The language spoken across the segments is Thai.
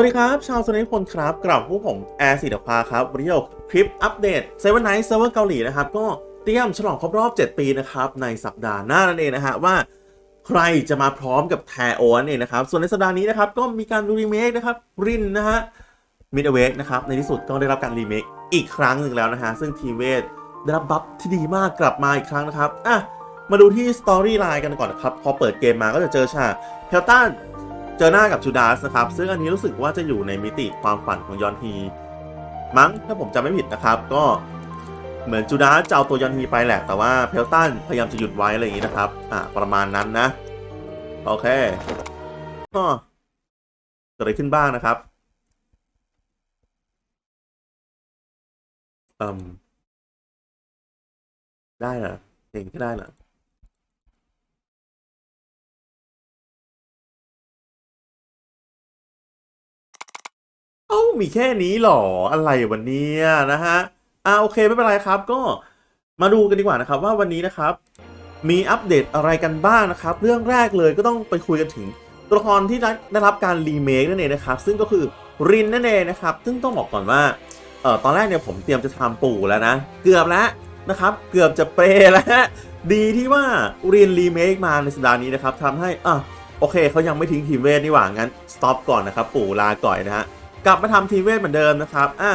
วัสดีครับ ชาวสนิทคนครับ กลับพวกผมแอร์สีดาพาครับวันนี้เราคลิปอัปเดตเซเว่นไนท์เซิร์ฟเวอร์เกาหลีนะครับ ก็เตรียมฉลองครบรอบ 7 ปีนะครับ ในสัปดาห์หน้านั่นเองนะฮะว่าใครจะมาพร้อมกับแทโอนั่นเองนะครับ ส่วนในสัปดาห์นี้นะครับ ก็มีการรีเมคนะครับ รินนะฮะมิดเวกนะครับ ในที่สุดก็ได้รับการรีเมคอีกครั้งหนึ่งแล้วนะฮะซึ่งทีเวทได้รับบัฟที่ดีมากกลับมาอีกครั้งนะครับอะมาดูที่สตอรี่ไลน์กันก่อนนะครับพอเปิดเกมมาก็จะเจอฉากเพลตัน เจอหน้ากับจูดาสนะครับ ซึ่งอันนี้รู้สึกว่าจะอยู่ในมิติความฝันของยอนฮีมั้งถ้าผมจำไม่ผิดนะครับ ก็เหมือนจูดาสจะเอาตัวยอนฮีไปแหละ แต่ว่าเพลตันพยายามจะหยุดไว้อะไรอย่างนี้นะครับ อ่าประมาณนั้นนะ โอเคก็เกิดอะไรขึ้นบ้างนะครับอืมได้เหรอเองก็ได้เหรอ เอ้ามีแค่นี้หรออะไรวันนี้นะฮะอ่าโอเคไม่เป็นไรครับก็มาดูกันดีกว่านะครับว่าวันนี้นะครับ มีอัปเดตอะไรกันบ้างนะครับ เรื่องแรกเลยก็ต้องไปคุยกันถึงตัวละครที่ได้ไดรับการรีเมคนั่นเองนะครับ ซึ่งก็คือรินนั่นเองนะครับ ซึ่งต้องบอกก่อนว่าเอ่อตอนแรกเนี่ยผมเตรียมจะทำปู่แล้วนะ เกือบแล้วนะครับ เกือบจะเปย์แล้วดีที่ว่ารินรีเมคมาในสัปดาห์นี้นะครับทำให้อะโอเคเขายังไม่ทิ้งทีมเวทนี่หว่างั้นสต็อปก่อนนะครับปู่ลาก่อยนะฮะ กลับมาทำทีเวทเหมือนเดิมนะครับอะ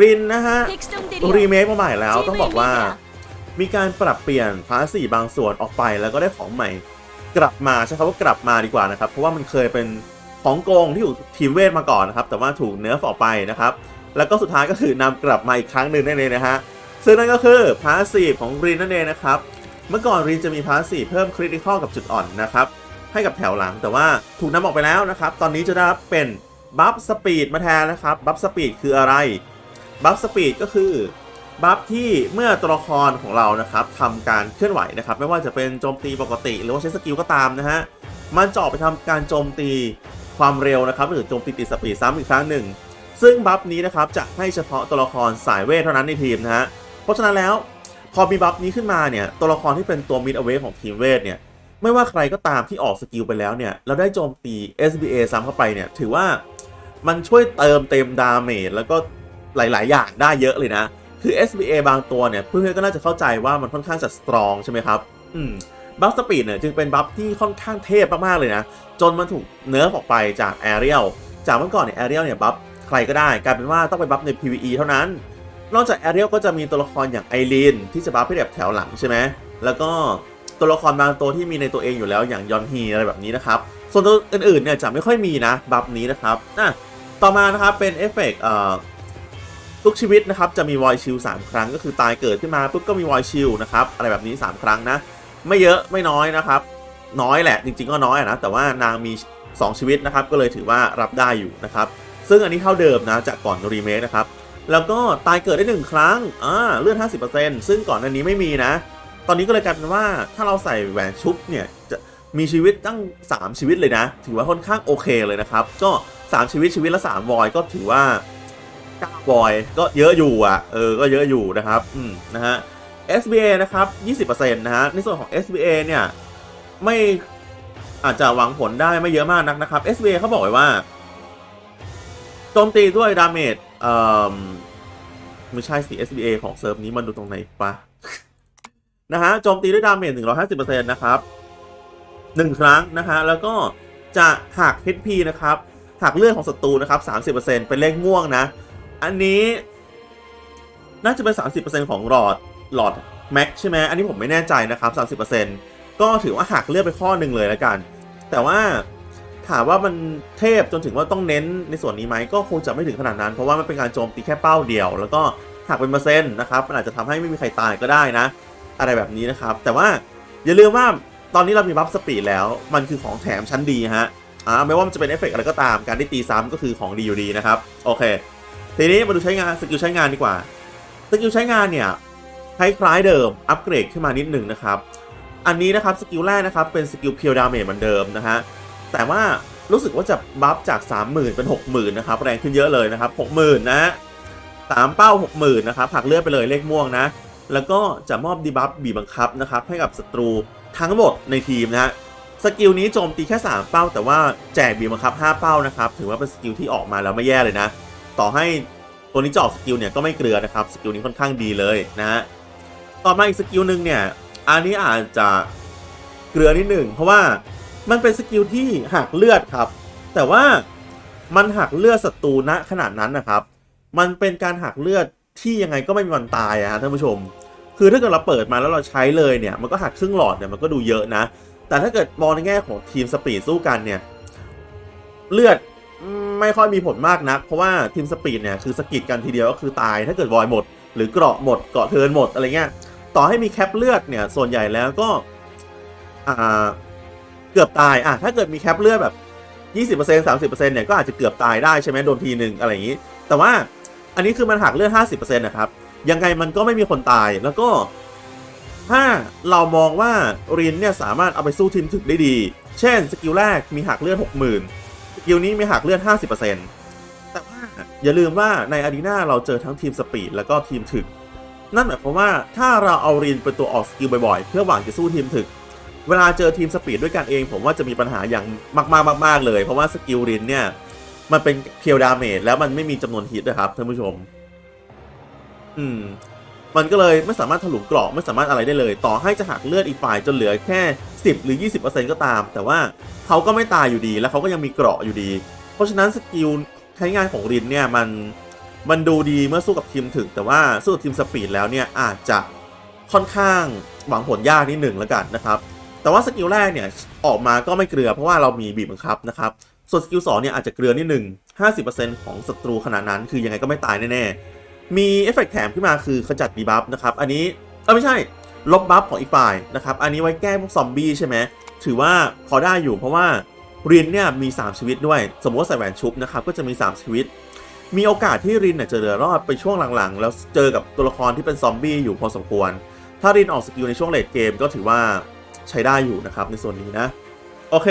รินนะฮะรีเมคมาใหม่แล้วต้องบอกว่า มีการปรับเปลี่ยนพาร์ทสี่บางส่วนออกไปแล้วก็ได้ของใหม่ กลับมาใช้คำว่ากลับมาดีกว่านะครับ เพราะว่ามันเคยเป็นของโกงที่อยู่ทีมเวทมาก่อนนะครับ แต่ว่าถูกเนื้อฟออกไปนะครับ แล้วก็สุดท้ายก็คือนำกลับมาอีกครั้งหนึ่งนั่นเองนะฮะซึ่งนั่นก็คือพาร์ทสี่ของรินนั่นเองนะครับเมื่อก่อนรินจะมีพาร์ทสี่เพิ่มคริติคอลกับจุดอ่อนนะครับให้กับแถวหลังแต่ว่าถูกนำออกไปแล้วนะครับ ตอนนี้จะได้รับเป็น บัฟสปีดมาแทนนะครับ บัฟสปีดคืออะไร บัฟสปีดก็คือบัฟที่เมื่อตัวละครของเรานะครับทำการเคลื่อนไหวนะครับ ไม่ว่าจะเป็นโจมตีปกติ หรือว่าใช้สกิลก็ตามนะฮะ มันจะออกไปทำการโจมตีความเร็วนะครับ หรือโจมตีติดสปีดซ้ำอีกครั้งหนึ่ง ซึ่งบัฟนี้นะครับจะให้เฉพาะตัวละครสายเวทเท่านั้นในทีมนะฮะ เพราะฉะนั้นแล้วพอมีบัฟนี้ขึ้นมาเนี่ยตัวละครที่เป็นตัวมิดเอาเวของทีมเวทเนี่ยไม่ว่าใครก็ตามที่ออกสกิลไปแล้วเนี่ยแล้วได้โจมตี SBA ซ้ำเข้าไปเนี่ยถือว่า มันช่วยเติมเต็มดาเมจแล้วก็หลาย ๆ อย่างได้เยอะเลยนะ คือ SBA บางตัวเนี่ยเพื่อนๆก็น่าจะเข้าใจว่ามันค่อนข้างจะสตรองใช่ไหมครับ อืมบัฟสปีดเนี่ยจึงเป็นบัฟที่ค่อนข้างเทพมากๆเลยนะ จนมันถูกเนิร์ฟออกไปจากแอเรียลจากเมื่อก่อนเนี่ยแอเรียลเนี่ยบัฟใครก็ได้ กลายเป็นว่าต้องไปบัฟใน PVE เท่านั้น นอกจากแอเรียลก็จะมีตัวละครอย่างไอรีนที่จะบัฟให้แบบแถวหลังใช่ไหมแล้วก็ตัวละครบางตัวที่มีในตัวเองอยู่แล้วอย่างยอนฮีอะไรแบบนี้นะครับ ส่วนตัวอื่นๆเนี่ยจะไม่ค่อยมีนะบัฟนี้นะครับอะ ต่อมานะครับเป็นเอฟเฟกต์ทุกชีวิตนะครับจะมีวอยชิล3ครั้งก็คือตายเกิดขึ้นมาปุ๊บก็มีวอยชิลนะครับอะไรแบบนี้ 3 ครั้งนะ ไม่เยอะไม่น้อยนะครับ น้อยแหละจริง ๆก็น้อยนะแต่ว่านางมี 2 ชีวิตนะครับก็เลยถือว่ารับได้อยู่นะครับซึ่งอันนี้เท่าเดิมนะจากก่อนรีเมคนะครับแล้วก็ตายเกิดได้ 1 ครั้งอ่าเลือด50%ซึ่งก่อนอันนี้ไม่มีนะ ตอนนี้ก็เลยกลายเป็นว่าถ้าเราใส่แหวนชุบเนี่ยจะมีชีวิตตั้ง 3 ชีวิตเลยนะ ถือว่าค่อนข้างโอเคเลยนะครับ ก็ 3 ชีวิตชีวิตละ 3 วอยก็ถือว่า9วอยก็เยอะอยู่อะเออก็เยอะอยู่นะครับอืมนะฮะ SBA นะครับ 20%นะฮะในส่วนของ SBA เนี่ยไม่อาจจะหวังผลได้ไม่เยอะมากนักนะครับ SBA เขาบอกไว้ว่าโจมตีด้วยดาเมจเอ่อไม่ใช่สิ SBA ของเซิร์ฟนี้มันดูตรงไหนปะนะฮะโจมตีด้วยดาเมจ150%นะครับ 1 ครั้งนะฮะแล้วก็จะหัก HP นะครับ หักเลือดของศัตรูนะครับ 30%เป็นเลขม่วงนะ อันนี้ น่าจะเป็น 30%ของหลอดหลอดแม็กใช่ไหมอันนี้ผมไม่แน่ใจนะครับ 30%ก็ถือว่าหักเลือดไปข้อหนึ่งเลยแล้วกัน แต่ว่าถามว่ามันเทพจนถึงว่าต้องเน้นในส่วนนี้ไหมก็คงจะไม่ถึงขนาดนั้น เพราะว่ามันเป็นการโจมตีแค่เป้าเดียว แล้วก็หักเป็นเปอร์เซ็นต์นะครับมันอาจจะทำให้ไม่มีใครตายก็ได้นะ อะไรแบบนี้นะครับ แต่ว่าอย่าลืมว่าตอนนี้เรามีบัฟสปีดแล้ว มันคือของแถมชั้นดีฮะ อ่าไม่ว่ามันจะเป็นเอฟเฟกต์อะไรก็ตามการได้ตีซ้ำก็คือของดีอยู่ดีนะครับ โอเค ทีนี้มาดูใช้งานสกิลใช้งานดีกว่าสกิลใช้งานเนี่ยคล้ายๆเดิมอัปเกรดขึ้นมานิดหนึ่งนะครับ อันนี้นะครับสกิลแรกนะครับเป็นสกิลเพียวดาเมจเหมือนเดิมนะฮะแต่ว่ารู้สึกว่าจะบัฟจาก 30,000 เป็น 60,000 นะครับ แรงขึ้นเยอะเลยนะครับ 60,000 นะฮะสามเป้า 60,000 นะครับหักเลือดไปเลยเลขม่วงนะ แล้วก็จะมอบดีบัฟบีบังคับนะครับให้กับศัตรูทั้งหมดในทีมนะฮะ สกิลนี้โจมตีแค่ 3 เป้า แต่ว่าแจกบีบังคับ 5 เป้านะครับ ถือว่าเป็นสกิลที่ออกมาแล้วไม่แย่เลยนะ ต่อให้ตัวนี้จะออกสกิลเนี่ยก็ไม่เกลือนะครับ สกิลนี้ค่อนข้างดีเลยนะฮะ ต่อมาอีกสกิลหนึ่งเนี่ย อันนี้อาจจะเกลือนิดหนึ่งเพราะว่ามันเป็นสกิลที่หักเลือดครับ แต่ว่ามันหักเลือดศัตรูณขนาดนั้นนะครับ มันเป็นการหักเลือดที่ยังไงก็ไม่มีวันตายอะฮะท่านผู้ชม คือถ้าเกิดเราเปิดมาแล้วเราใช้เลยเนี่ย มันก็หักครึ่งหลอดเนี่ยมันก็ดูเยอะนะ แต่ถ้าเกิดมองในแง่ของทีมสปีดสู้กันเนี่ย เลือดไม่ค่อยมีผลมากนัก เพราะว่าทีมสปีดเนี่ยคือสกิดกันทีเดียวก็คือตาย ถ้าเกิดวอยหมด หรือเกราะหมดเกราะเทินหมดอะไรเงี้ยต่อให้มีแคปเลือดเนี่ยส่วนใหญ่แล้วก็เกือบตายอะถ้าเกิดมีแคปเลือดแบบ 20% 30%เนี่ยก็อาจจะเกือบตายได้ใช่ไหมโดนทีหนึ่งอะไรอย่างนี้ แต่ว่าอันนี้คือมันหักเลือด 50%นะครับยังไงมันก็ไม่มีคนตายแล้วก็ ถ้าเรามองว่ารินเนี่ยสามารถเอาไปสู้ทีมถึกได้ดี เช่นสกิลแรกมีหักเลือด60,000 สกิลนี้มีหักเลือด 50%แต่ว่าอย่าลืมว่าในอารีนาเราเจอทั้งทีมสปีดแล้วก็ทีมถึก นั่นหมายความว่าถ้าเราเอารินเป็นตัวออกสกิลบ่อยๆ เพื่อหวังจะสู้ทีมถึก เวลาเจอทีมสปีดด้วยกันเอง ผมว่าจะมีปัญหาอย่างมากๆมากๆเลย เพราะว่าสกิลรินเนี่ยมันเป็นเพียวดาเมจแล้วมันไม่มีจำนวนฮิตนะครับท่านผู้ชม อืม มันก็เลยไม่สามารถถลุงเกราะไม่สามารถอะไรได้เลย ต่อให้จะหักเลือดอีกฝ่ายจนเหลือแค่ 10 หรือ 20%ก็ตาม แต่ว่าเขาก็ไม่ตายอยู่ดี แล้วเขาก็ยังมีเกราะอยู่ดี เพราะฉะนั้นสกิลใช้งานของรินเนี่ยมันมันดูดีเมื่อสู้กับทีมถึกแต่ว่าสู้กับทีมสปีดแล้วเนี่ยอาจจะค่อนข้างหวังผลยากนิดหนึ่งแล้วกันนะครับแต่ว่าสกิลแรกเนี่ยออกมาก็ไม่เกลือเพราะว่าเรามีบีบบังคับนะครับส่วนสกิลสองเนี่ยอาจจะเกลือนิดหนึ่ง50%ของศัตรูขนาดนั้นคือยังไงก็ไม่ตายแน่ๆ มีเอฟเฟกต์แถมขึ้นมาคือขจัดดีบัฟนะครับอันนี้เออไม่ใช่ลบบัฟของอีกฝ่ายนะครับอันนี้ไว้แก้พวกซอมบี้ใช่ไหมถือว่าพอได้อยู่เพราะว่ารินเนี่ยมี 3 ชีวิตด้วย สมมติว่าใส่แหวนชุบนะครับก็จะมี 3 ชีวิต มีโอกาสที่รินเนี่ยจะเหลือรอดไปช่วงหลังๆ แล้วเจอกับตัวละครที่เป็นซอมบี้อยู่พอสมควร ถ้ารินออกสกิลในช่วงเลดเกมก็ถือว่าใช้ได้อยู่นะครับในส่วนนี้นะ โอเค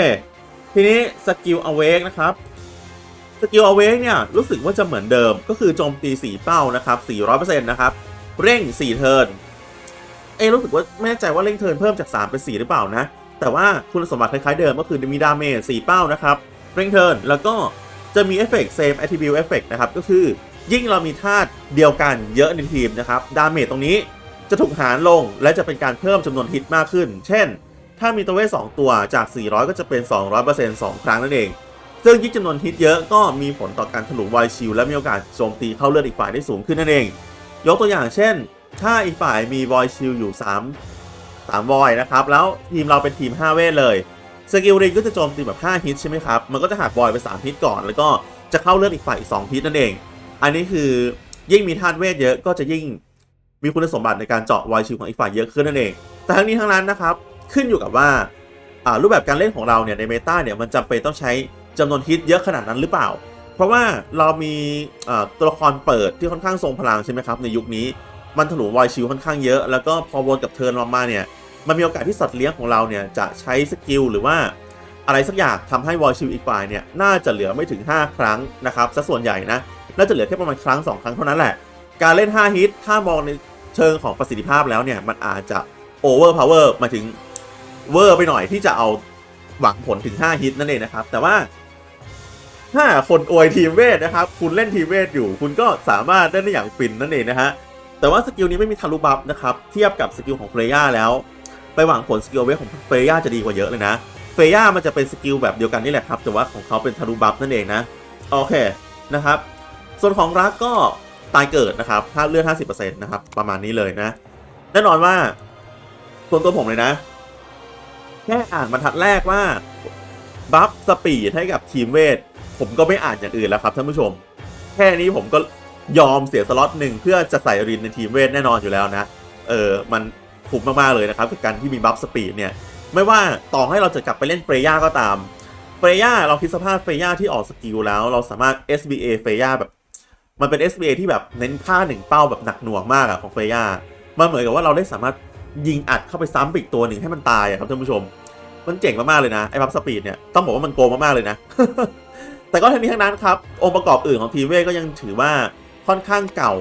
ทีนี้สกิลอเวกนะครับ สกิลอเวกเนี่ยรู้สึกว่าจะเหมือนเดิมก็คือโจมตี 4 เป้านะครับ 400%นะครับ เร่ง 4 เทิร์นเอรู้สึกว่าไม่แน่ใจว่าเร่งเทิร์นเพิ่มจาก 3 เป็น 4 หรือเปล่านะ แต่ว่าคุณสมบัติคล้ายๆเดิมก็คือมีดาเมจ4เป้านะครับ เร่งเทิร์นแล้วก็จะมีเอฟเฟกต์เซฟแอตทิบิวเอฟเฟกต์นะครับ ก็คือยิ่งเรามีธาตุเดียวกันเยอะในทีมนะครับดาเมจตรงนี้จะถูกหารลงและจะเป็นการเพิ่มจำนวนฮิตมากขึ้น เช่น ถ้ามีตัวเวท2ตัวจาก 400 ก็จะเป็น 200% 2 ครั้งนั่นเอง ซึ่งยิ่งจำนวนฮิตเยอะก็มีผลต่อการถลุงไวชิลและมีโอกาสโจมตีเข้าเลือดอีกฝ่ายได้สูงขึ้นนั่นเอง ยกตัวอย่างเช่น ถ้าอีกฝ่ายมีวอยชิลอยู่ 3 3วอยนะครับ แล้วทีมเราเป็นทีม 5 เวทเลยสกิลริงก็จะโจมตีแบบ 5 ฮิตใช่ไหมครับ มันก็จะหักวอยไป 3 ฮิตก่อน แล้วก็จะเข้าเลือดอีกฝ่ายอีก 2 ฮิตนั่นเอง อันนี้คือยิ่งมีธาตุเวทเยอะก็จะยิ่งมีคุณสมบัติในการเจาะวอยชิลของอีกฝ่ายเยอะขึ้นนั่นเอง แต่ทั้งนี้ทั้งนั้นนะครับ ขึ้นอยู่กับว่ารูปแบบการเล่นของเราเนี่ยในเมตาเนี่ยมันจำเป็นต้องใช้ จำนวนฮิตเยอะขนาดนั้นหรือเปล่า เพราะว่าเรามีตัวละครเปิดที่ค่อนข้างทรงพลังใช่ไหมครับในยุคนี้มันถลุงวอยชิลค่อนข้างเยอะ แล้วก็พอวนกับเทิร์นมาเนี่ยมันมีโอกาสที่สัตว์เลี้ยงของเราเนี่ยจะใช้สกิลหรือว่าอะไรสักอย่างทำให้วอยชิลอีกฝ่ายเนี่ยน่าจะเหลือไม่ถึง 5 ครั้งนะครับซะส่วนใหญ่นะน่าจะเหลือแค่ประมาณครั้ง 2 ครั้งเท่านั้นแหละ การเล่น 5 ฮิต ถ้ามองในเชิงของประสิทธิภาพแล้วเนี่ย มันอาจจะโอเวอร์พาวเวอร์มาถึงเวอร์ไปหน่อยที่จะเอาหวังผลถึง 5 ฮิตนั่นเองนะครับ แต่ว่า ถ้าคนอวยทีมเวทนะครับ คุณเล่นทีมเวทอยู่ คุณก็สามารถเล่นได้อย่างฟินนั่นเองนะฮะ แต่ว่าสกิลนี้ไม่มีทารุบัฟนะครับ เทียบกับสกิลของเฟรย่าแล้ว ไปหวังผลสกิลเวทของเฟรย่าจะดีกว่าเยอะเลยนะ เฟรย่ามันจะเป็นสกิลแบบเดียวกันนี่แหละครับ แต่ว่าของเขาเป็นทารุบัฟนั่นเองนะ โอเคนะครับ ส่วนของรักก็ตายเกิดนะครับถ้าเลือด50%นะครับ ประมาณนี้เลยนะ แน่นอนว่าส่วนตัวผมเลยนะ แค่อ่านบรรทัดแรกว่าบัฟสปีดให้กับทีมเวท ผมก็ไม่อ่านอย่างอื่นแล้วครับท่านผู้ชม แค่นี้ผมก็ยอมเสียสล็อตหนึ่งเพื่อจะใส่รินในทีมเวทแน่นอนอยู่แล้วนะ เออ มันคุ้มมาก ๆ เลยนะครับกับการที่มีบัฟสปีดเนี่ย ไม่ว่าต่อให้เราจะกลับไปเล่นเฟรย่าก็ตามเฟรย่าเราคิดสภาพเฟรย่าที่ออกสกิลแล้ว เราสามารถ SBA เฟรย่าแบบ มันเป็น SBA ที่แบบเน้นค่าหนึ่งเป้าแบบหนักหน่วงมากอะของเฟรย่ามันเหมือนกับว่าเราได้สามารถยิงอัดเข้าไปซ้ำปอีกตัวหนึ่งให้มันตายอะครับท่านผู้ชม มันเจ๋งมากๆเลยนะไอ้บัฟสปีดเนี่ยต้องบอกว่ามันโกงมากๆเลยนะ แต่ก็ทั้งนี้ทั้งนั้นครับ องค์ประกอบอื่นของทีเวก็ยังถือว่าค่อนข้างเก่า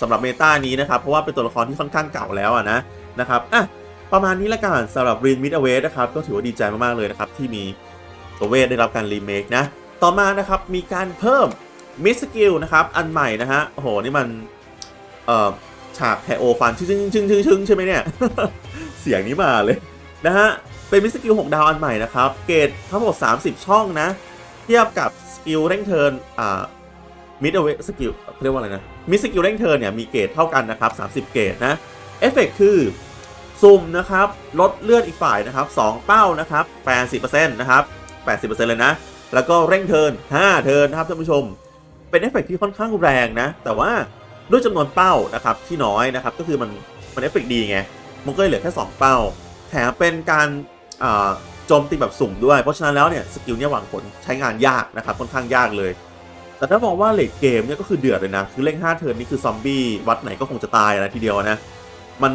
สำหรับเมตานี้นะครับ เพราะว่าเป็นตัวละครที่ค่อนข้างเก่าแล้วอะนะนะครับอะประมาณนี้ละกันสำหรับ Rin Mid Away นะครับก็ถือว่าดีใจมากๆเลยนะครับที่มีตัวเวทได้รับการรีเมคนะต่อมานะครับมีการเพิ่มมิสกิลนะครับอันใหม่นะฮะโอ้โหนี่มันเอ่อฉากแทโอฟันชึ้งชึ้งชึ้งชึ้งชึ้งใช่ไหมเนี่ยเสียงนี้มาเลยนะฮะเป็นมิสกิล6ดาวอันใหม่นะครับเกรดทั้งหมด 30 ช่องนะ เทียบกับ กิลเร่งเทิร์นอ่ามิดเอาไว้สกิลเรียกว่าอะไรนะมิดสกิลเร่งเทิร์นเนี่ยมีเกรดเท่ากันนะครับ30 เกรดนะเอฟเฟกคือสุ่มนะครับ ลดเลือดอีกฝ่ายนะครับ 2 เป้านะครับ80%นะครับ80%เลยนะ แล้วก็เร่งเทิร์น5เทิร์นนะครับท่านผู้ชม เป็นเอฟเฟกที่ค่อนข้างแรงนะ แต่ว่าด้วยจำนวนเป้านะครับที่น้อยนะครับก็คือมันมันเอฟเฟกดีไงมันก็เลยเหลือแค่ 2 เป้า แถมเป็นการอ่า โจมตีแบบสุ่มด้วย เพราะฉะนั้นแล้วเนี่ยสกิลเนี่ยหวังผลใช้งานยากนะครับค่อนข้างยากเลย แต่ถ้ามองว่าเลดเกมเนี่ยก็คือเดือดเลยนะ คือเล่ง5เทิร์นนี่คือซอมบี้วัดไหนก็คงจะตายนะทีเดียวนะ มัน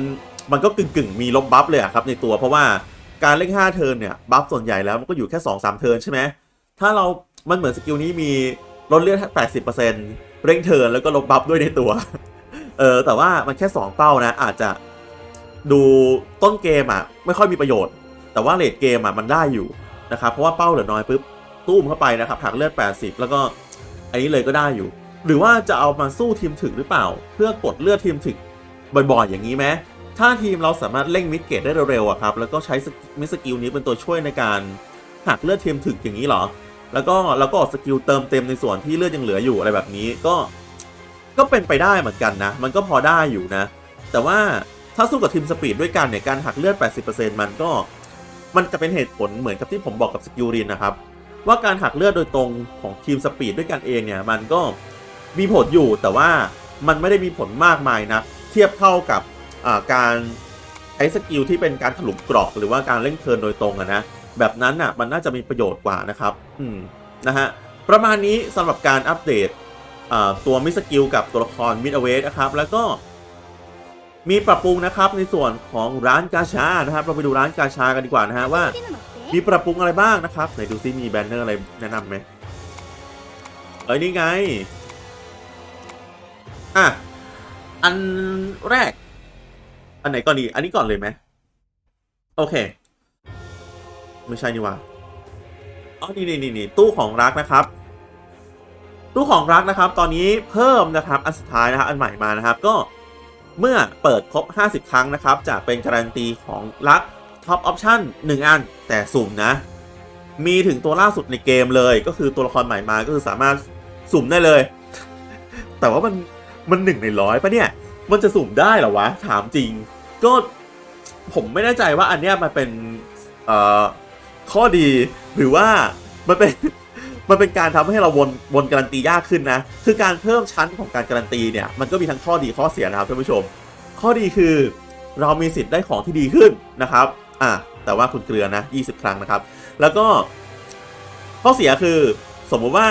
มันก็กึ่งกึ่งมีลบบัฟเลยอะครับในตัวเพราะว่าการเล่ง5เทิร์นเนี่ยบัฟส่วนใหญ่แล้วมันก็อยู่แค่ 2 3 เทิร์นใช่ไหมถ้าเรา มันเหมือนสกิลนี้มีลดเลือด80%เร่งเทิร์นแล้วก็ลบบัฟด้วยในตัว เออแต่ว่ามันแค่ 2 เป้านะอาจจะดูต้นเกมอะไม่ค่อยมีประโยชน์ แต่ว่าเลดเกมอะมันได้อยู่นะครับเพราะว่าเป้าเหลือน้อยปุ๊บตู้มเข้าไปนะครับหักเลือด 80 แล้วก็อันนี้เลยก็ได้อยู่ หรือว่าจะเอามาสู้ทีมถึกหรือเปล่า เพื่อกดเลือดทีมถึกบ่อยๆอย่างนี้ไหมถ้าทีมเราสามารถเร่งมิดเกตได้เร็วๆครับแล้วก็ใช้มิสกิลนี้เป็นตัวช่วยในการหักเลือดทีมถึกอย่างนี้เหรอ แล้วก็แล้วก็ออกสกิลเติมเต็มในส่วนที่เลือดยังเหลืออยู่อะไรแบบนี้ก็ก็เป็นไปได้เหมือนกันนะ มันก็พอได้อยู่นะ แต่ว่าถ้าสู้กับทีมสปีดด้วยกันเนี่ยการหักเลือด 80%มันก็ มันจะเป็นเหตุผลเหมือนกับที่ผมบอกกับสกิลรินนะครับ ว่าการหักเลือดโดยตรงของทีมสปีดด้วยกันเองเนี่ย มันก็มีผลอยู่แต่ว่ามันไม่ได้มีผลมากมายนะเทียบเท่ากับการใช้สกิลที่เป็นการถลุกเกรอกหรือว่าการเล่นเทิร์นโดยตรงอะนะแบบนั้นอะมันน่าจะมีประโยชน์กว่านะครับ อืมนะฮะประมาณนี้สำหรับการอัปเดตตัวมิสกิลกับตัวละครมิดเวสนะครับ แล้วก็ มีปรับปรุงนะครับในส่วนของร้านกาชานะครับ เราไปดูร้านกาชากันดีกว่านะฮะว่ามีปรับปรุงอะไรบ้างนะครับไหนดูซิมีแบนเนอร์อะไรแนะนำไหมเอ้ยนี่ไงอะอันแรก อันไหนก่อนดี อันนี้ก่อนเลยไหมโอเค ไม่ใช่นี่หว่าอ๋อนี่นี่นี่นี่ตู้ของรักนะครับ ตู้ของรักนะครับ ตอนนี้เพิ่มนะครับ อันสุดท้ายนะครับอันใหม่มานะครับ ก็ เมื่อเปิดครบ 50 ครั้งนะครับ จะเป็นการันตีของรักท็อปออปชั่น1อัน แต่สุ่มนะ มีถึงตัวล่าสุดในเกมเลย ก็คือตัวละครใหม่มาก็คือสามารถสุ่มได้เลย แต่ว่ามันมันหนึ่งในร้อยปะเนี่ย มันจะสุ่มได้หรอวะ ถามจริง ก็ผมไม่แน่ใจว่าอันเนี้ยมันเป็นเอ่อข้อดีหรือว่ามันเป็น มันเป็นการทำให้เราวนวนการันตียากขึ้นนะ คือการเพิ่มชั้นของการการันตีเนี่ยมันก็มีทั้งข้อดีข้อเสียนะครับท่านผู้ชม ข้อดีคือเรามีสิทธิ์ได้ของที่ดีขึ้นนะครับอะแต่ว่าคุณเกลือนะ 20 ครั้งนะครับ แล้วก็ข้อเสียคือสมมุติว่า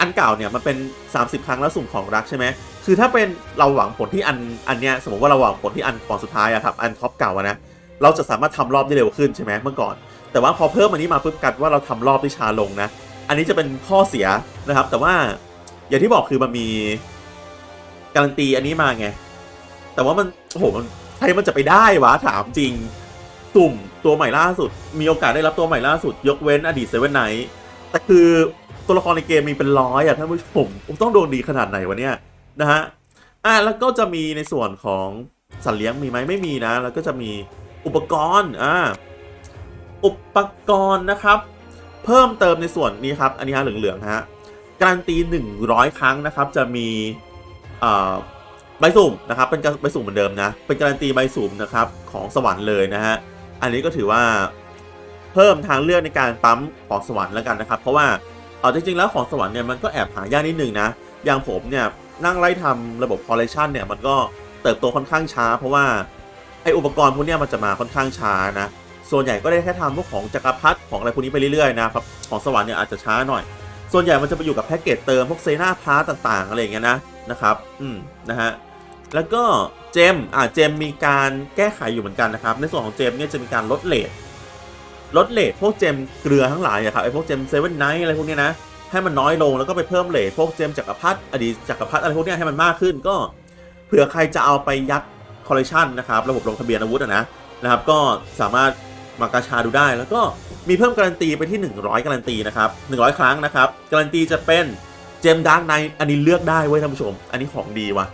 อันเก่าเนี่ยมันเป็น 30 ครั้งแล้วสุ่มของรักใช่ไหมคือถ้าเป็นเราหวังผลที่อันอันเนี้ยสมมติว่าเราหวังผลที่อันก่อนสุดท้ายอะครับอันท็อปเก่าอะนะเราจะสามารถทำรอบได้เร็วขึ้นใช่ไหมเมื่อก่อน แต่ว่าพอเพิ่มอันนี้มาปุ๊บกลายเป็นว่าเราทำรอบได้ช้าลงนะ อันนี้จะเป็นข้อเสียนะครับ แต่ว่าอย่างที่บอกคือมันมีการันตีอันนี้มาไง แต่ว่ามันโอ้โหมันใครมันจะไปได้วะถามจริงสุ่มตัวใหม่ล่าสุด มีโอกาสได้รับตัวใหม่ล่าสุด ยกเว้นอดีตเซเว่นไนท์แต่คือตัวละครในเกมมีเป็นร้อยอะท่านผู้ชมต้องโดนดีขนาดไหนวะเนี่ยนะฮะอะแล้วก็จะมีในส่วนของสัตว์เลี้ยงมีไหมไม่มีนะ แล้วก็จะมีอุปกรณ์อ่าอุปกรณ์นะครับ เพิ่มเติมในส่วนนี้ครับ อันนี้ฮะเหลืองๆฮะการันตี 100 ครั้งนะครับ จะมีใบสุ่มนะครับ เป็นใบสุ่มเหมือนเดิมนะ เป็นการันตีใบสุ่มนะครับของสวรรค์เลยนะฮะ อันนี้ก็ถือว่าเพิ่มทางเลือกในการปั๊มของสวรรค์แล้วกันนะครับ เพราะว่าเอาจริงๆแล้วของสวรรค์เนี่ยมันก็แอบหายากนิดนึงนะ อย่างผมเนี่ยนั่งไล่ทำระบบ collection เนี่ยมันก็เติบโตค่อนข้างช้า เพราะว่าไออุปกรณ์พวกเนี้ยมันจะมาค่อนข้างช้านะ ส่วนใหญ่ก็ได้แค่ทำพวกของจักรพรรดิของอะไรพวกนี้ไปเรื่อยๆนะครับของสวรรค์เนี่ยอาจจะช้าหน่อย ส่วนใหญ่มันจะไปอยู่กับแพ็กเกจเติมพวกเซนาพาร์ต่างๆ อะไรอย่างเงี้ยนะนะครับ อืมนะฮะแล้วก็เจมอ่าเจมมีการแก้ไขอยู่เหมือนกันนะครับ ในส่วนของเจมเนี่ยจะมีการลดเลทลดเลทพวกเจมเกลือทั้งหลายอะครับไอพวกเจมเซเว่นไนท์อะไรพวกเนี้ยนะให้มันน้อยลงแล้วก็ไปเพิ่มเลทพวกเจมจักรพรรดิอดีตจักรพรรดิอะไรพวกเนี้ยให้มันมากขึ้นก็เผื่อใครจะเอาไปยัดคอลเลคชันนะครับ ระบบลงทะเบียนอาวุธนะนะครับก็สามารถ มากาชาดูได้ แล้วก็มีเพิ่มการันตีไปที่ 100 การันตีนะครับ100 ครั้งนะครับ การันตีจะเป็นเจมดาร์กไนอันนี้เลือกได้เว้ยท่านผู้ชม อันนี้ของดีว่ะ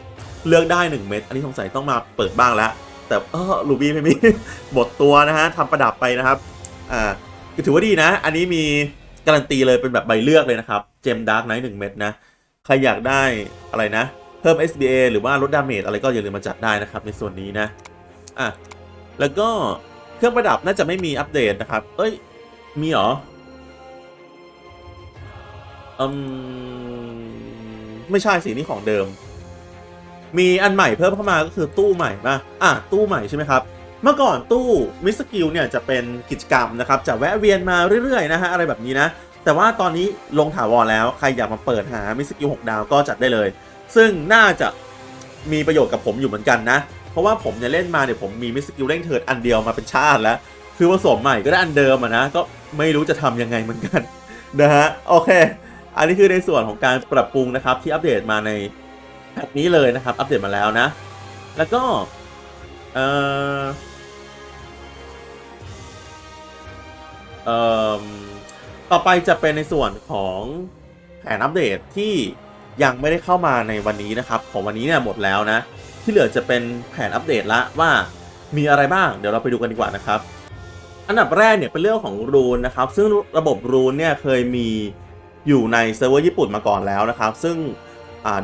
เลือกได้ 1 เม็ดอันนี้สงสัยต้องมาเปิดบ้างแล้ว แต่เออลูบี้ไม่มีหมดตัวนะฮะทำประดับไปนะครับอ่าก็ถือว่าดีนะ อันนี้มีการันตีเลยเป็นแบบใบเลือกเลยนะครับเจมดาร์กไนท์หนึ่งเม็ดนะ ใครอยากได้อะไรนะ เพิ่ม SBA หรือว่าลดดาเมจอะไรก็อย่าลืมมาจัดได้นะครับในส่วนนี้นะอะแล้วก็ เครื่องประดับน่าจะไม่มีอัปเดตนะครับ เอ้ย มีเหรออืมไม่ใช่สินี่ของเดิม มีอันใหม่เพิ่มเข้ามาก็คือตู้ใหม่ป่ะอะตู้ใหม่ใช่ไหมครับ เมื่อก่อนตู้มิสกิลเนี่ยจะเป็นกิจกรรมนะครับ จะแวะเวียนมาเรื่อยๆนะฮะอะไรแบบนี้นะ แต่ว่าตอนนี้ลงถาวรแล้ว ใครอยากมาเปิดหามิสกิล6ดาวก็จัดได้เลย ซึ่งน่าจะมีประโยชน์กับผมอยู่เหมือนกันนะ เพราะว่าผมเนี่ยเล่นมาเนี่ยผมมีมิสกิลเร่งเทิดอันเดียวมาเป็นชาติแล้ว คือผสมใหม่ก็ได้อันเดิมอะนะ ก็ไม่รู้จะทำยังไงเหมือนกันนะฮะโอเค อันนี้คือในส่วนของการปรับปรุงนะครับที่อัปเดตมาในแพทนี้เลยนะครับ อัปเดตมาแล้วนะ แล้วก็เอ่อเอ่อต่อไปจะเป็นในส่วนของแผนอัปเดตที่ยังไม่ได้เข้ามาในวันนี้นะครับ ของวันนี้เนี่ยหมดแล้วนะ ที่เหลือจะเป็นแผนอัปเดตละว่ามีอะไรบ้างเดี๋ยวเราไปดูกันดีกว่านะครับ อันดับแรกเนี่ยเป็นเรื่องของรูนนะครับ ซึ่งระบบรูนเนี่ยเคยมีอยู่ในเซิร์ฟเวอร์ญี่ปุ่นมาก่อนแล้วนะครับ ซึ่ง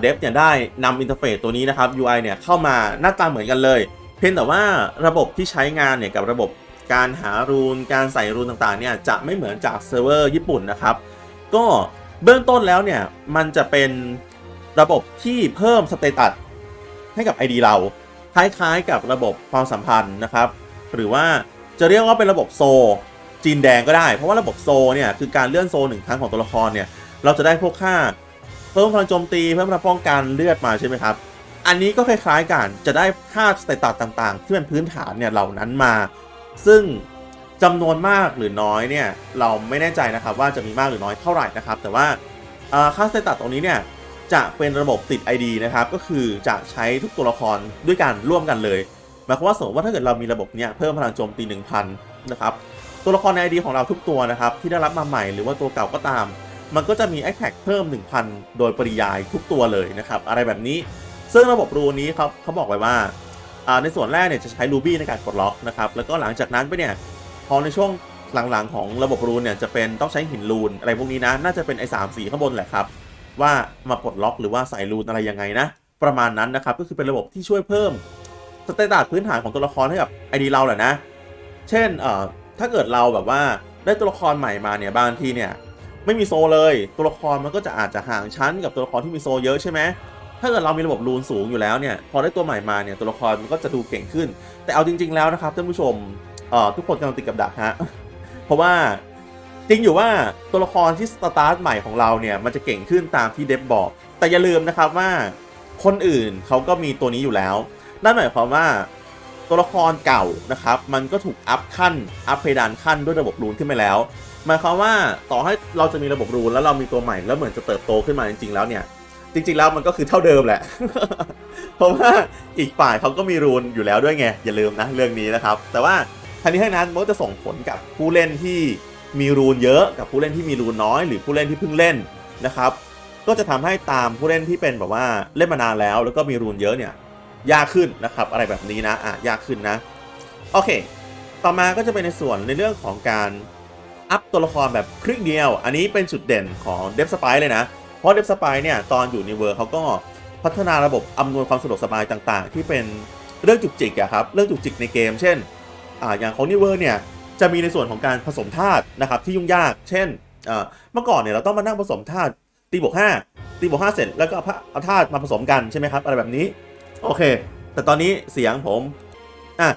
เดฟเนี่ยได้นำอินเทอร์เฟซตัวนี้นะครับ UI เนี่ยเข้ามาหน้าตาเหมือนกันเลย เพียงแต่ว่าระบบที่ใช้งานเนี่ยกับระบบการหารูน การใส่รูนต่างๆเนี่ยจะไม่เหมือนจากเซิร์ฟเวอร์ญี่ปุ่นนะครับ ก็เบื้องต้นแล้วเนี่ยมันจะเป็นระบบที่เพิ่มสเตตัส ให้กับ ID เรา คล้ายๆกับระบบความสัมพันธ์นะครับ หรือว่าจะเรียกว่าเป็นระบบโซ จีนแดงก็ได้ เพราะว่าระบบโซเนี่ยคือการเลื่อนโซหนึ่งครั้งของตัวละครเนี่ยเราจะได้พวกค่าเพิ่มพลังโจมตีเพิ่มพลังป้องกันเลือดมาใช่ไหมครับ อันนี้ก็คล้ายๆกันจะได้ค่าสเตตัสต่างๆ ที่เป็นพื้นฐานเนี่ยเหล่านั้นมา ซึ่งจำนวนมากหรือน้อยเนี่ยเราไม่แน่ใจนะครับว่าจะมีมากหรือน้อยเท่าไหร่นะครับ แต่ว่าค่าสเตตัสตรงนี้เนี่ย จะเป็นระบบติด ID นะครับ ก็คือจะใช้ทุกตัวละครด้วยกันร่วมกันเลย หมายความว่าสมมติว่าถ้าเกิดเรามีระบบเนี่ยเพิ่มพลังโจมตี 1000 นะครับ ตัวละครใน ID ของเราทุกตัวนะครับ ที่ได้รับมาใหม่หรือว่าตัวเก่าก็ตาม มันก็จะมี a t t a c เพิ่ม 1,000 โดยปริยายทุกตัวเลยนะครับ อะไรแบบนี้ ซึ่งระบบรูนี้ครับเขาบอกไว้ว่า ในส่วนแรกเนี่ยจะใช้รูบี้ในการกดล็อกนะครับ แล้วก็หลังจากนั้นไปเนี่ยพอในช่วงหลังๆ ของระบบรูนเนี่ยจะเป็นต้องใช้หินรูนอะไรพวกนี้นะ น่าจะเป็นไอ้สามสีข้างบนแหละครับ ว่ามาปลดล็อกหรือว่าใส่รูนอะไรยังไงนะ ประมาณนั้นนะครับ ก็คือเป็นระบบที่ช่วยเพิ่มสเตตัสพื้นฐานของตัวละครให้กับ ID เราแหละนะ เช่นเอ่อถ้าเกิดเราแบบว่าได้ตัวละครใหม่มาเนี่ยบางทีเนี่ยไม่มีโซเลยตัวละครมันก็จะอาจจะห่างชั้นกับตัวละครที่มีโซเยอะใช่ไหมถ้าเกิดเรามีระบบรูนสูงอยู่แล้วเนี่ยพอได้ตัวใหม่มาเนี่ยตัวละครมันก็จะดูเก่งขึ้น แต่เอาจริง ๆแล้วนะครับท่านผู้ชมเอ่อทุกคนกำลังติดกับดักฮะเพราะว่า จริงอยู่ว่าตัวละครที่สตาร์ทใหม่ของเราเนี่ยมันจะเก่งขึ้นตามที่เดฟบอก แต่อย่าลืมนะครับว่าคนอื่นเขาก็มีตัวนี้อยู่แล้ว นั่นหมายความว่าตัวละครเก่านะครับ มันก็ถูกอัพขั้น อัพเพดานขั้นด้วยระบบรูนขึ้นไปแล้ว หมายความว่าต่อให้เราจะมีระบบรูนแล้วเรามีตัวใหม่แล้วเหมือนจะเติบโตขึ้นมาจริงๆแล้วเนี่ย จริง ๆ แล้วมันก็คือเท่าเดิมแหละ เพราะว่าอีกฝ่ายเขาก็มีรูนอยู่แล้วด้วยไงอย่าลืมนะเรื่องนี้นะครับ แต่ว่าทั้งนี้ทั้งนั้นมันก็จะส่งผลกับผู้เล่นที่ มีรูนเยอะกับผู้เล่นที่มีรูนน้อย หรือผู้เล่นที่เพิ่งเล่นนะครับ ก็จะทำให้ตามผู้เล่นที่เป็นแบบว่าเล่นมานานแล้ว แล้วก็มีรูนเยอะเนี่ยยากขึ้นนะครับ อะไรแบบนี้นะอะยากขึ้นนะโอเค ต่อมาก็จะเป็นในส่วนในเรื่องของการอัพตัวละครแบบคลิกเดียว อันนี้เป็นจุดเด่นของเดฟสปายเลยนะ เพราะเดฟสปายเนี่ยตอนอยู่ในเวอร์เขาก็พัฒนาระบบอำนวยความสะดวกสบายต่างๆ ที่เป็นเรื่องจุกจิกอะครับ เรื่องจุกจิกในเกม เช่น อ่าอย่างของนิเวอร์เนี่ย จะมีในส่วนของการผสมธาตุนะครับที่ยุ่งยาก เช่นเมื่อก่อนเนี่ยเราต้องมานั่งผสมธาตุตีบวกห้าตีบวกห้าเสร็จแล้วก็เอาธาตุมาผสมกันใช่ไหมครับอะไรแบบนี้โอเค แต่ตอนนี้เสียงผมอะ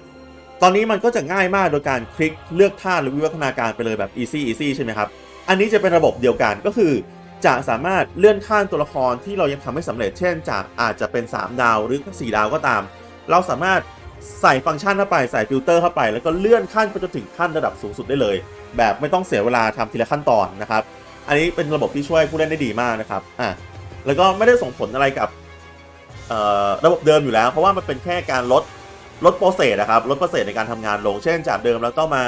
ตอนนี้มันก็จะง่ายมากโดยการคลิกเลือกท่าหรือวิวัฒนาการไปเลยแบบ easy easy ใช่ไหมครับอันนี้จะเป็นระบบเดียวกันก็คือจะสามารถเลื่อนขั้นตัวละครที่เรายังทำไม่สำเร็จ เช่น จากอาจจะเป็น 3 ดาวหรือ 4 ดาวก็ตาม เราสามารถ ใส่ฟังก์ชันเข้าไปใส่ฟิลเตอร์เข้าไป แล้วก็เลื่อนขั้นไปจนถึงขั้นระดับสูงสุดได้เลย แบบไม่ต้องเสียเวลาทำทีละขั้นตอนนะครับ อันนี้เป็นระบบที่ช่วยผู้เล่นได้ดีมากนะครับอะแล้วก็ไม่ได้ส่งผลอะไรกับระบบเดิมอยู่แล้ว เพราะว่ามันเป็นแค่การลดลดโปรเซสนะครับลดโปรเซสในการทำงานลง เช่นจากเดิมเราต้องมา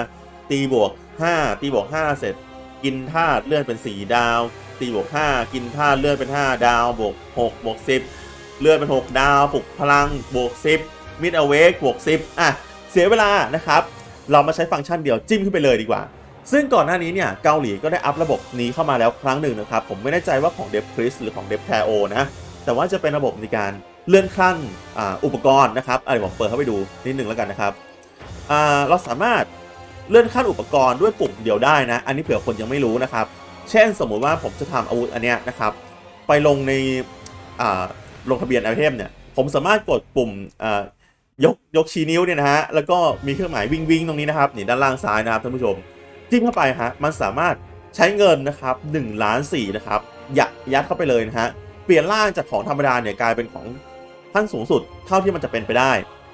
ตีบวก 5 ตีบวก 5 เสร็จ กินธาตุเลื่อนเป็น 4 ดาว ตีบวก 5 กินธาตุเลื่อนเป็น 5 ดาวบวก 6 บวก 10 เลื่อนเป็น 6 ดาวปลุกพลังบวก 10 มิดเอาเวกบวก 10 อะ เสียเวลานะครับ เรามาใช้ฟังก์ชันเดียวจิ้มขึ้นไปเลยดีกว่า ซึ่งก่อนหน้านี้เนี่ยเกาหลีก็ได้อัพระบบนี้เข้ามาแล้วครั้งหนึ่งนะครับ ผมไม่แน่ใจว่าของเดฟคริสหรือของเดฟแทโอนะ แต่ว่าจะเป็นระบบในการเลื่อนขั้นออุปกรณ์นะครับอะไรผมเปิดเข้าไปดูนิดหนึ่งแล้วกันนะครับอ่าเราสามารถเลื่อนขั้นอุปกรณ์ด้วยปุ่มเดียวได้นะ อันนี้เผื่อคนยังไม่รู้นะครับ เช่นสมมุติว่าผมจะทำอาวุธอันเนี้ยนะครับ ไปลงในอ่าลงทะเบียนไอเทมเนี่ย ผมสามารถกดปุ่มอ่า ยกยกชี้นิ้วเนี่ยนะฮะแล้วก็มีเครื่องหมายวิ่งวิ่งตรงนี้นะครับนี่ด้านล่างซ้ายนะครับท่านผู้ชมจิ้มเข้าไปฮะมันสามารถใช้เงินนะครับ1ล้าน4นะครับยัดยัดเข้าไปเลยนะฮะเปลี่ยนร่างจากของธรรมดาเนี่ยกลายเป็นของขั้นสูงสุดเท่าที่มันจะเป็นไปได้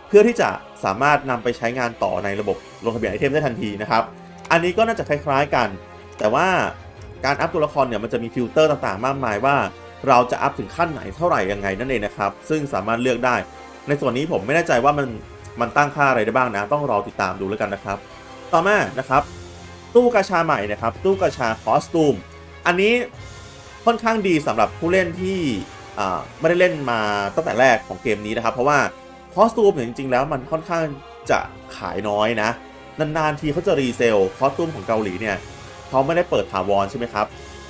เพื่อที่จะสามารถนำไปใช้งานต่อในระบบลงทะเบียนไอเทมได้ทันทีนะครับอันนี้ก็น่าจะคล้ายๆกัน แต่ว่าการอัพตัวละครเนี่ยมันจะมีฟิลเตอร์ต่างๆ มากมายว่า เราจะอัพถึงขั้นไหนเท่าไหร่ยังไงนั่นเองนะครับซึ่งสามารถเลือกได้ ในส่วนนี้ผมไม่แน่ใจว่ามันมันตั้งค่าอะไรได้บ้างนะ ต้องรอติดตามดูแล้วกันนะครับ ต่อมานะครับ ตู้กาชาใหม่นะครับ ตู้กาชาคอสตูม อันนี้ค่อนข้างดีสำหรับผู้เล่นที่ไม่ได้เล่นมาตั้งแต่แรกของเกมนี้นะครับ เพราะว่าคอสตูมเนี่ยจริงๆ แล้วมันค่อนข้างจะขายน้อยนะ นานๆทีเขาจะรีเซลคอสตูมของเกาหลีเนี่ยเขาไม่ได้เปิดถาวรใช่ไหมครับ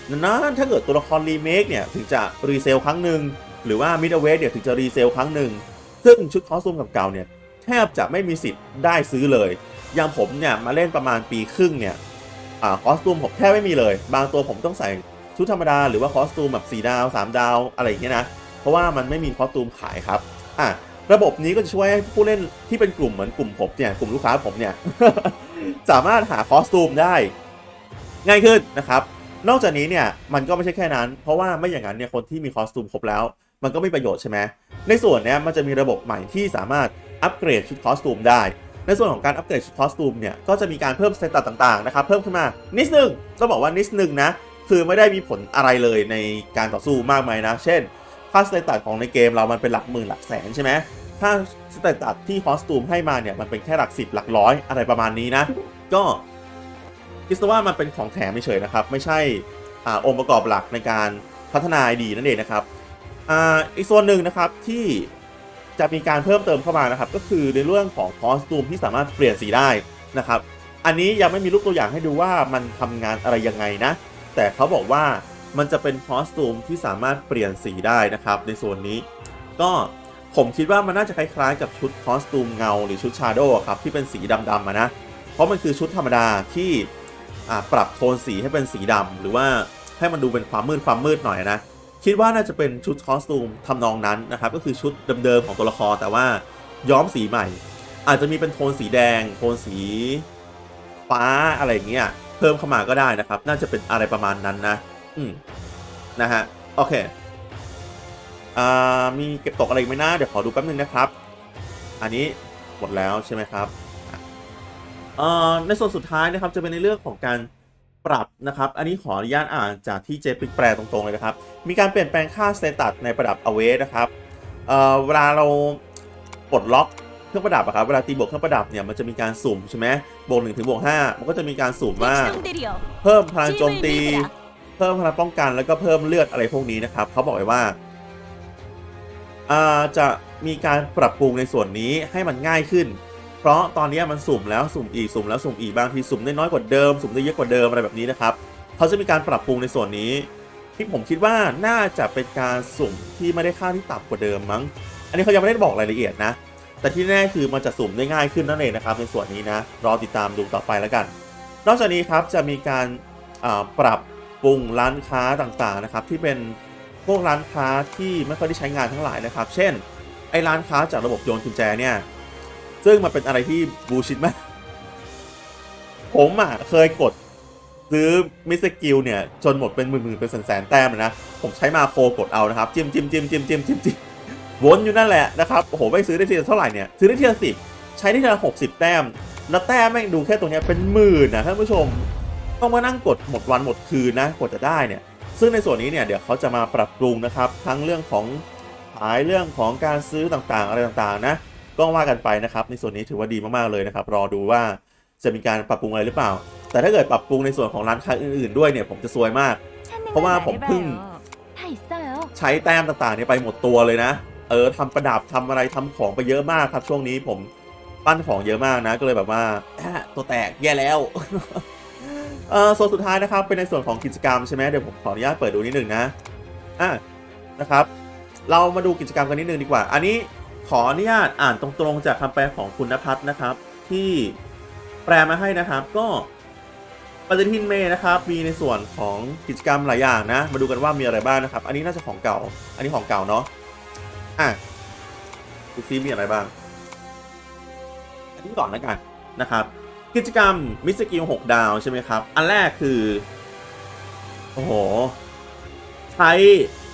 นานๆถ้าเกิดตัวละครรีเมคเนี่ยถึงจะรีเซลครั้งหนึ่งหรือว่ามิดเวสเนี่ยถึงจะรีเซลครั้งหนึ่ง ซึ่งชุดคอสตูมกับเก่าเนี่ยแทบจะไม่มีสิทธิ์ได้ซื้อเลย อย่างผมเนี่ยมาเล่นประมาณปีครึ่งเนี่ยอคอสตูมผมแทบไม่มีเลย บางตัวผมต้องใส่ชุดธรรมดาหรือว่าคอสตูมแบบ4ดาว 3 ดาว อะไรอย่างเงี้ยนะ เพราะว่ามันไม่มีคอสตูมขายครับอะระบบนี้ก็จะช่วยให้ผู้เล่นที่เป็นกลุ่มเหมือนกลุ่มผมเนี่ยกลุ่มลูกค้าผมเนี่ยสามารถหาคอสตูมได้ง่ายขึ้นนะครับ นอกจากนี้เนี่ยมันก็ไม่ใช่แค่นั้น เพราะว่าไม่อย่างนั้นเนี่ยคนที่มีคอสตูมครบแล้ว มันก็ไม่ประโยชน์ใช่ไหมในส่วนนี้มันจะมีระบบใหม่ที่สามารถอัปเกรดชุดคอสตูมได้ ในส่วนของการอัปเกรดชุดคอสตูมเนี่ยก็จะมีการเพิ่มสเตตัสต่างๆนะครับเพิ่มขึ้นมานิดนึงต้องบอกว่านิดนึงนะคือไม่ได้มีผลอะไรเลยในการต่อสู้มากมายนะ เช่นค่าสเตตัสของในเกมเรามันเป็นหลักหมื่นหลักแสนใช่ไหมถ้าสเตตัสที่คอสตูมให้มาเนี่ยมันเป็นแค่หลักสิบหลักร้อยอะไรประมาณนี้นะ ก็คิดว่ามันเป็นของแถมเฉยๆนะครับ ไม่ใช่อ่าองค์ประกอบหลักในการพัฒนาไอดีนั่นเองนะครับ อ่าอีกส่วนหนึ่งนะครับที่จะมีการเพิ่มเติมเข้ามานะครับ ก็คือในเรื่องของคอสตูมที่สามารถเปลี่ยนสีได้นะครับ อันนี้ยังไม่มีรูปตัวอย่างให้ดูว่ามันทำงานอะไรยังไงนะ แต่เขาบอกว่ามันจะเป็นคอสตูมที่สามารถเปลี่ยนสีได้นะครับ ในส่วนนี้ ก็ผมคิดว่ามันน่าจะคล้ายๆกับชุดคอสตูมเงาหรือชุดชาโดว์ครับที่เป็นสีดำๆนะ เพราะมันคือชุดธรรมดาที่ปรับโทนสีให้เป็นสีดำหรือว่าให้มันดูเป็นความมืดความมืดหน่อยนะ คิดว่าน่าจะเป็นชุดคอสตูมทำนองนั้นนะครับ ก็คือชุดเดิมๆของตัวละครแต่ว่าย้อมสีใหม่ อาจจะมีเป็นโทนสีแดง โทนสีฟ้าอะไรเงี้ยเพิ่มเข้ามาก็ได้นะครับ น่าจะเป็นอะไรประมาณนั้นนะ อืมนะฮะโอเคอ่ามีเก็บตกอะไรอีกไหมนะเดี๋ยวขอดูแป๊บนึงนะครับ อันนี้หมดแล้วใช่ไหมครับเอ่อในส่วนสุดท้ายนะครับจะเป็นในเรื่องของการ ปรับนะครับ อันนี้ขออนุญาตอ่านจากที่เจปิกแปลตรงๆเลยนะครับ มีการเปลี่ยนแปลงค่าสเตตัสในประดับอเวนะครับเอ่อเวลาเราปลดล็อกเครื่องประดับอะครับ เวลาตีบวกเครื่องประดับเนี่ยมันจะมีการสุ่มใช่ไหมบวกหนึ่งถึงบวกห้ามันก็จะมีการสุ่มว่าเพิ่มพลังโจมตี เพิ่มพลังป้องกันแล้วก็เพิ่มเลือดอะไรพวกนี้นะครับเขาบอกไว้ว่าจะมีการปรับปรุงในส่วนนี้ให้มันง่ายขึ้น เพราะตอนนี้มันสุ่มแล้วสุ่มอีกสุ่มแล้วสุ่มอีกบางทีสุ่มได้น้อยกว่าเดิม สุ่มได้เยอะกว่าเดิมอะไรแบบนี้นะครับเขาจะมีการปรับปรุงในส่วนนี้ ที่ผมคิดว่าน่าจะเป็นการสุ่มที่ไม่ได้ค่าที่ต่ำกว่าเดิมมั้ง อันนี้เขายังไม่ได้บอกรายละเอียดนะ แต่ที่แน่คือมันจะสุ่มได้ง่ายขึ้นนั่นเองนะครับในส่วนนี้นะรอติดตามดูต่อไปแล้วกัน นอกจากนี้ครับจะมีการปรับปรุงร้านค้าต่างๆนะครับที่เป็นพวกร้านค้าที่ไม่ค่อยได้ใช้งานทั้งหลายนะครับ เช่นไอ้ร้านค้าจากระบบโยนกุญแจเนี่ย ซึ่งมันเป็นอะไรที่บูชิดมาก ผมอะเคยกด ซื้อมิสกิลเนี่ย จนหมดเป็นหมื่นๆเป็นแสนๆแต้มนะ ผมใช้มาโคกดเอานะครับ จิ้มจิ้มจิ้มจิ้มจิ้มจิ้มจิ้มวนอยู่นั่นแหละนะครับโอ้โหไม่ซื้อได้ทีละเท่าไหร่เนี่ย ซื้อได้ทีละสิบใช้ได้ทีละหกสิบแต้ม แล้วแต้มแม่งดูแค่ตรงเนี้ยเป็นหมื่นนะท่านผู้ชม ต้องมานั่งกดหมดวันหมดคืนนะกว่าจะได้เนี่ย ซึ่งในส่วนนี้เนี่ยเดี๋ยวเขาจะมาปรับปรุงนะครับ ทั้งเรื่องของขายเรื่องของการซื้อต่างๆ อะไรต่างๆนะ ก็ว่ากันไปนะครับในส่วนนี้ถือว่าดีมากๆเลยนะครับรอดูว่าจะมีการปรับปรุงอะไรหรือเปล่า แต่ถ้าเกิดปรับปรุงในส่วนของร้านค้าอื่นๆด้วยเนี่ยผมจะซวยมาก เพราะว่าผมเพิ่งใช้แต้มต่างๆเนี่ยไปหมดตัวเลยนะ เออทำประดับทำอะไรทำของไปเยอะมากครับ ช่วงนี้ผมปั้นของเยอะมากนะ ก็เลยแบบว่าตัวแตกแย่แล้วเออส่วนสุดท้ายนะครับเป็นในส่วนของกิจกรรมใช่ไหมเดี๋ยวผมขออนุญาตเปิดดูนิดหนึ่งนะอะนะครับ เรามาดูกิจกรรมกันนิดนึงดีกว่า อันนี้ ขออนุญาตอ่านตรงๆจากคำแปลของคุณนภัทรนะครับ ที่แปลมาให้นะครับก็ปฏิทินเมย์นะครับ มีในส่วนของกิจกรรมหลายอย่างนะ มาดูกันว่ามีอะไรบ้างนะครับ อันนี้น่าจะของเก่า อันนี้ของเก่าเนาะอะดูซิมีอะไรบ้าง อันนี้ก่อนแล้วกันนะครับ กิจกรรมมิสกิล6ดาวใช่ไหมครับ อันแรกคือโอ้โหใช้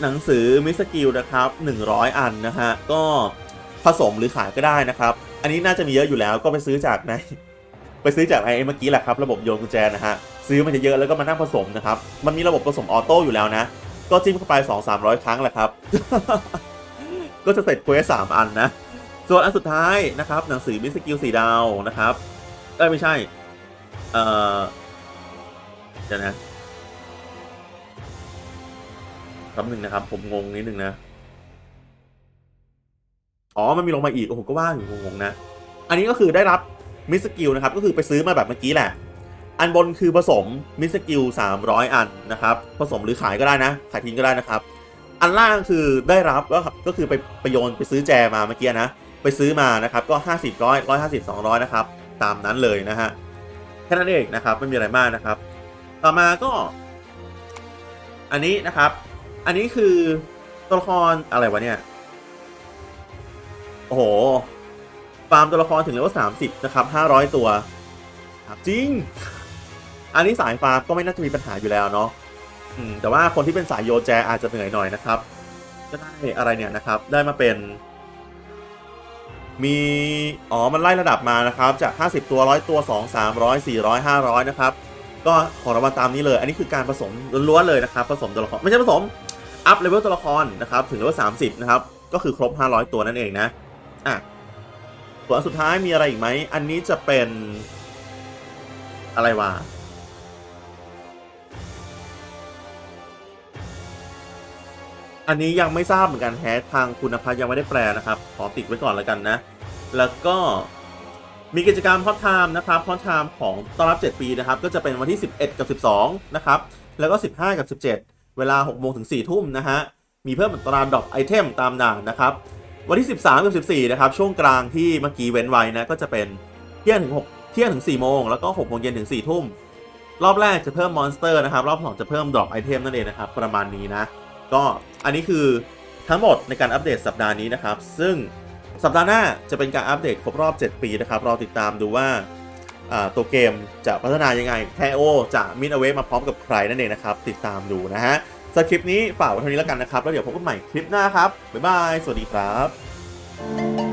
หนังสือมิสกิลนะครับ 100 อันนะฮะก็ ผสมหรือขายก็ได้นะครับ อันนี้น่าจะมีเยอะอยู่แล้วก็ไปซื้อจากในไปซื้อจากไอ้เมื่อกี้แหละครับระบบโยนกุญแจนะฮะซื้อมันจะเยอะแล้วก็มานั่งผสมนะครับมันมีระบบผสมออโต้อยู่แล้วนะ ก็จิ้มเข้าไป 2-300 ครั้งแหละครับ ก็จะเสร็จเควสสามอันนะ ส่วนอันสุดท้ายนะครับหนังสือมิสกิลสีดาวนะครับเอ้ไม่ใช่เอ่อเดี๋ยวนะแป๊บหนึ่งนะครับผมงงนิดนึงนะ อ๋อมันมีลงมาอีกโอ้โหก็ว่าอยู่งงๆนะ อันนี้ก็คือได้รับมิสกิลนะครับก็คือไปซื้อมาแบบเมื่อกี้แหละ อันบนคือผสมมิสกิล300 อันนะครับผสมหรือขายก็ได้นะขายทิ้งก็ได้นะครับ อันล่างคือได้รับก็ก็คือไปไปโยนไปซื้อแจมาเมื่อกี้นะไปซื้อมานะครับก็ 50ร้อยร้อยห้าสิบสองร้อยนะครับตามนั้นเลยนะฮะแค่นั้นเองนะครับไม่มีอะไรมากนะครับ ต่อมาก็ อันนี้นะครับ อันนี้คือตัวละครอะไรวะเนี่ย โอ้โห ฟาร์มตัวละครถึงเลเวลสามสิบนะครับห้าร้อยตัว จริง อันนี้สายฟาร์มก็ไม่น่าจะมีปัญหาอยู่แล้วเนาะแต่ว่าคนที่เป็นสายโยแจอาจจะเหนื่อยหน่อยนะครับก็ได้อะไรเนี่ยนะครับ ได้มาเป็น มี อ๋อ มันไล่ระดับมานะครับ จาก 50 ตัว100ตัว2 300 400 500 นะครับ ก็ของรางวัลตามนี้เลย อันนี้คือการผสมล้วนๆเลยนะครับ ผสมตัวละคร ไม่ใช่ผสม อัพเลเวลตัวละครนะครับ ถึงเลเวล30 นะครับ ก็คือครบ 500 ตัวนั่นเองนะ อะส่วนสุดท้ายมีอะไรอีกไหม อันนี้จะเป็นอะไรวะอันนี้ยังไม่ทราบเหมือนกันแฮะทางคุณพัฒยังไม่ได้แปลนะครับ ขอติดไว้ก่อนแล้วกันนะ แล้วก็มีกิจกรรมพอดไทม์นะครับพอดไทม์ของต้อนรับ 7 ปีนะครับ ก็จะเป็นวันที่ 11 กับ 12 นะครับ แล้วก็ 15 กับ 17 เวลา6โมงถึง4ทุ่มนะฮะ มีเพิ่มอัตราดรอปไอเทมตามด่านนะครับ วันที่ 13กับ14 นะครับ ช่วงกลางที่เมื่อกี้เว้นไว้นะ ก็จะเป็นเที่ยงถึง6เที่ยงถึง4โมงแล้วก็6โมงเย็นถึง4ทุ่ม รอบแรกจะเพิ่มมอนสเตอร์นะครับ รอบ 2 จะเพิ่มดรอปไอเทมนั่นเองนะครับ ประมาณนี้นะ ก็อันนี้คือทั้งหมดในการอัปเดตสัปดาห์นี้นะครับ ซึ่งสัปดาห์หน้าจะเป็นการอัปเดตครบรอบ 7 ปีนะครับรอติดตามดูว่าอ่าตัวเกมจะพัฒนายังไงแทโอจะมินเอาเวมาพร้อมกับใครนั่นเองนะครับ ติดตามดูนะฮะ สำหรับคลิปนี้ฝากไว้เท่านี้แล้วกันนะครับ แล้วเดี๋ยวพบกันใหม่คลิปหน้าครับ บ๊ายบาย สวัสดีครับ